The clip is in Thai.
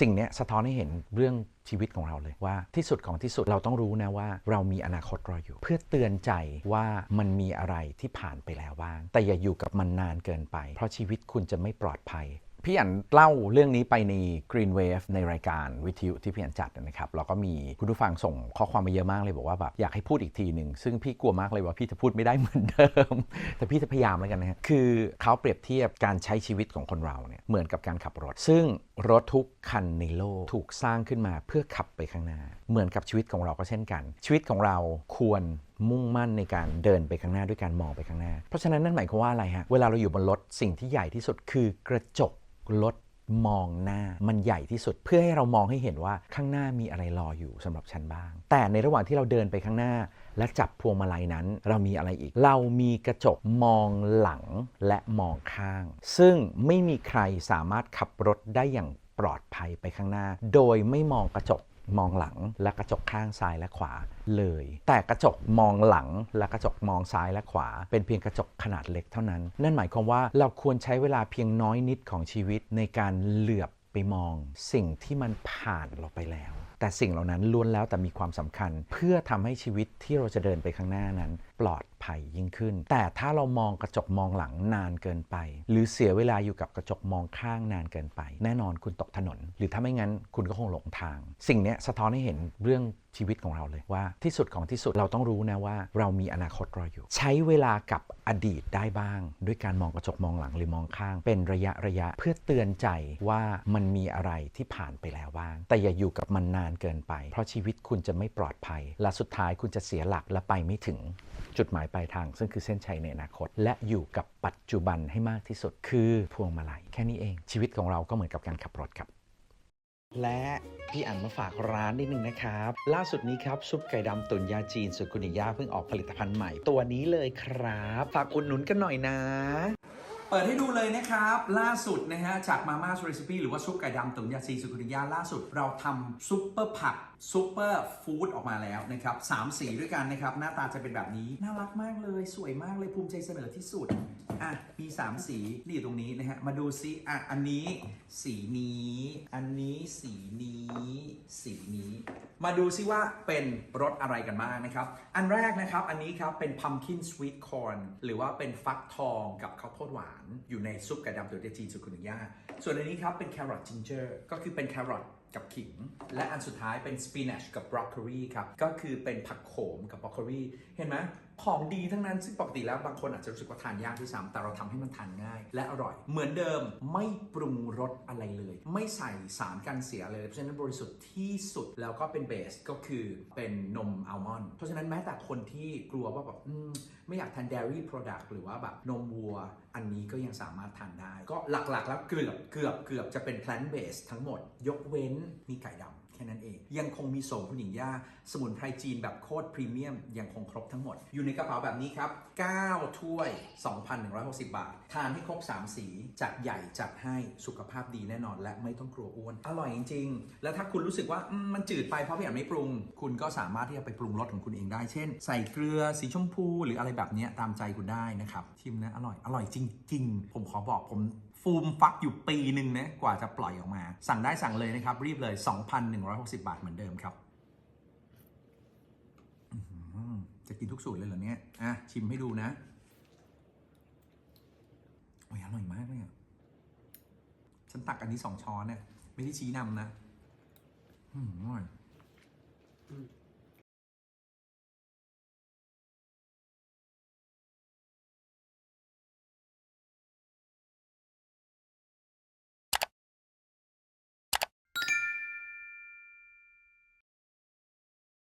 สิ่งนี้สะท้อนให้เห็นเรื่องชีวิตของเราเลยว่าที่สุดของที่สุดเราต้องรู้นะว่าเรามีอนาคตรออยู่ เพื่อเตือนใจว่ามันมีอะไรที่ผ่านไปแล้วบ้าง แต่อย่าอยู่กับมันนานเกินไป เพราะชีวิตคุณจะไม่ปลอดภัย พี่อันเล่าเรื่องนี้ไปใน Green Wave ในรายการวิทยุที่พี่อันจัดนะครับแล้วก็มีคุณผู้ฟังส่งข้อความมาเยอะมากเลยบอกว่าแบบอยากให้พูดอีกทีหนึ่งซึ่งพี่กลัวมากเลยว่าพี่จะพูดไม่ได้เหมือนเดิม แต่พี่จะพยายามแล้วกันนะฮะคือเขาเปรียบเทียบการใช้ชีวิตของคนเราเนี่ยเหมือนกับการขับรถ ซึ่งรถทุกคันในโลกถูกสร้างขึ้นมาเพื่อขับไปข้างหน้า เหมือนกับชีวิตของเราก็เช่นกัน ชีวิตของเราควรมุ่งมั่นในการเดินไปข้างหน้าด้วยการมองไปข้างหน้า เพราะฉะนั้นนั่นหมายความว่าอะไรฮะ เวลาเราอยู่บนรถสิ่งที่ใหญ่ที่สุดคือกระจก รถมองหน้ามันใหญ่ที่สุด เพื่อให้เรามองให้เห็นว่าข้างหน้ามีอะไรรออยู่สำหรับฉันบ้าง แต่ในระหว่างที่เราเดินไปข้างหน้า และจับพวงมาลัยนั้น เรามีอะไรอีก เรามีกระจกมองหลังและมองข้าง ซึ่งไม่มีใครสามารถขับรถได้อย่างปลอดภัยไปข้างหน้า โดยไม่มองกระจก มองหลังและกระจกข้างซ้ายและขวาเลย แต่กระจกมองหลังและกระจกมองซ้ายและขวา เป็นเพียงกระจกขนาดเล็กเท่านั้น นั่นหมายความว่าเราควรใช้เวลาเพียงน้อยนิดของชีวิตในการเหลือบไปมอง สิ่งที่มันผ่านเราไปแล้ว แต่สิ่งเหล่านั้นล้วนแล้วแต่มีความสำคัญ เพื่อทำให้ชีวิตที่เราจะเดินไปข้างหน้านั้น ปลอดภัยยิ่งขึ้น แต่ถ้าเรามองกระจกมองหลังนานเกินไป หรือเสียเวลาอยู่กับกระจกมองข้างนานเกินไป แน่นอนคุณตกถนน หรือถ้าไม่งั้นคุณก็คงหลงทาง สิ่งนี้สะท้อนให้เห็นเรื่องชีวิตของเราเลยว่าที่สุดของที่สุดเราต้องรู้นะว่า เรามีอนาคตรออยู่ ใช้เวลากับอดีตได้บ้าง ด้วยการมองกระจกมองหลังหรือมองข้าง เป็นระยะระยะเพื่อเตือนใจว่ามันมีอะไรที่ผ่านไปแล้วบ้าง แต่อย่าอยู่กับมันนานานเกินไป เพราะชีวิตคุณจะไม่ปลอดภัย และสุดท้ายคุณจะเสียหลักและไปไม่ถึงจุดหมายปลายทาง ซึ่งคือเส้นชัยในอนาคต และอยู่กับปัจจุบันให้มากที่สุด คือพวงมาลัยแค่นี้เอง ชีวิตของเราก็เหมือนกับการขับรถครับและพี่อันมาฝากร้านนิดนึงนะครับ ล่าสุดนี้ครับ ซุปไก่ดำตุนยาจีนสุกุนิยาเพิ่งออกผลิตภัณฑ์ใหม่ ตัวนี้เลยครับ ฝากอุดหนุนกันหน่อยนะ เปิดให้ดูเลยนะครับ ล่าสุดนะฮะจากมาม่า r e ซิปี้หรือว่าซุปไก่ดำตุ๋นยาซีสุกุริยาล่าสุด เราทำซุปเปอร์ผักซุปเปอร์ฟู้ดออกมาแล้วนะครับสามสีด้วยกันนะครับ หน้าตาจะเป็นแบบนี้ น่ารักมากเลยสวยมากเลยภูมิใจเสนอที่สุด อะ มี 3 สี นี่อยู่ตรงนี้นะฮะ มาดูซิ อะ อันนี้สีนี้ อันนี้สีนี้ สีนี้ มาดูซิว่าเป็นรสอะไรกันบ้างนะครับ อันแรกนะครับ อันนี้ครับเป็น pumpkin sweet corn หรือว่าเป็นฟักทองกับข้าวโพดหวานอยู่ในซุปไก่ดำตัวเดจีนสุกุนย่าส่วนอันนี้ครับเป็นแครอทจินเจอร์ก็คือเป็นแครอทกับขิง และอันสุดท้ายเป็น spinach กับ broccoli ครับ ก็คือเป็นผักโขมกับ broccoli เห็นไหมของดีทั้งนั้นซึ่งปกติแล้วบางคนอาจจะรู้สึกว่าทานยากด้วยซ้ำแต่เราทำให้มันทานง่าย และอร่อย เหมือนเดิมไม่ปรุงรสอะไรเลย ไม่ใส่สารกันเสียเลยเพราะฉะนั้นบริสุทธิ์ที่สุดแล้วก็เป็นเบสก็คือเป็นนมอัลมอนด์เพราะฉะนั้นแม้แต่คนที่กลัวว่าแบบไม่อยากทาน dairy product หรือว่าแบบนมวัว อันนี้ก็ยังสามารถทานได้ ก็หลักๆแล้วเกือบเกือบเกือบจะเป็น plant based ทั้งหมด ยกเว้นมีไก่ดำ แค่นั้นเอง ยังคงมีโสมคุณหญิงย่า สมุนไพรจีนแบบโคตรพรีเมียม ยังคงครบทั้งหมด อยู่ในกระเป๋าแบบนี้ครับ 9 ถ้วย 2,160 บาท ทานให้ครบ 3 สี จัดใหญ่จัดให้สุขภาพดีแน่นอน และไม่ต้องกลัวอ้วน อร่อยจริง ๆ แล้วถ้าคุณรู้สึกว่ามันจืดไปเพราะพี่อยากไม่ปรุง คุณก็สามารถที่จะไปปรุงรสของคุณเองได้เช่น ใส่เกลือสีชมพูหรืออะไรแบบนี้ตามใจคุณได้นะครับชิมนะอร่อยอร่อยจริง ๆ ผมขอบอกผม ฟูมฟักอยู่ปีหนึ่งนะกว่าจะปล่อยออกมา สั่งได้สั่งเลยนะครับ รีบเลย 2,160 บาทเหมือนเดิมครับจะกินทุกสูตรเลยเหรอเนี่ย อะ ชิมให้ดูนะ โอ้ยอร่อยมากเลยอะฉันตักอันนี้สองช้อนเนี่ย ไม่ได้ชี้นำนะ อืมอร่อย